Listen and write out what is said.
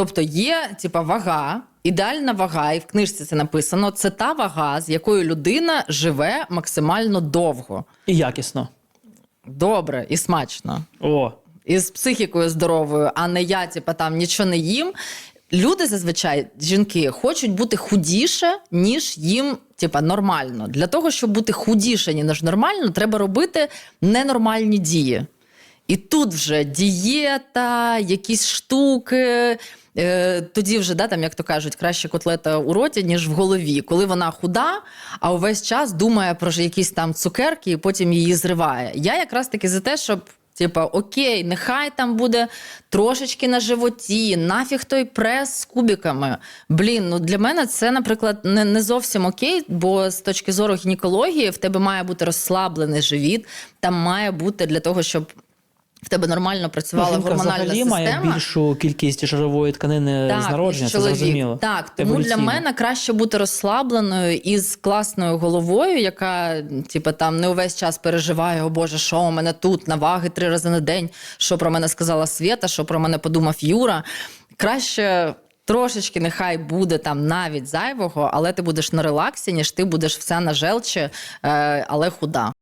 Тобто є типа вага, ідеальна вага, і в книжці це написано. Це та вага, з якою людина живе максимально довго, І якісно. добре і смачно. О, і з психікою здоровою, а не я, типа, там нічого не їм. Люди зазвичай, жінки, хочуть бути худіше, ніж їм, типа, нормально. Для того, щоб бути худіше, ніж нормально, треба робити ненормальні дії. І тут вже дієта, якісь штуки. Е, тоді вже, да, там, як то кажуть, краще котлета у роті, ніж в голові. Коли вона худа, а увесь час думає про якісь там цукерки і потім її зриває. Я якраз таки за те, щоб. Типа, окей, нехай там буде трошечки на животі, нафіг той прес з кубиками. Блін, ну для мене це, наприклад, не, не зовсім окей, бо з точки зору гінекології в тебе має бути розслаблений живіт, там має бути для того, щоб в тебе нормально працювала Ну, гормональна взагалі система. має більшу кількість жирової тканини з народження, це зрозуміло. Так, тому для мене краще бути розслабленою і з класною головою, яка, типу, там не увесь час переживає, о Боже, що у мене тут на ваги три рази на день, що про мене сказала Свєта, що про мене подумав Юра. Краще. Трошечки нехай буде там навіть зайвого, але ти будеш на релаксі, ніж ти будеш вся на желчі, е, але худа.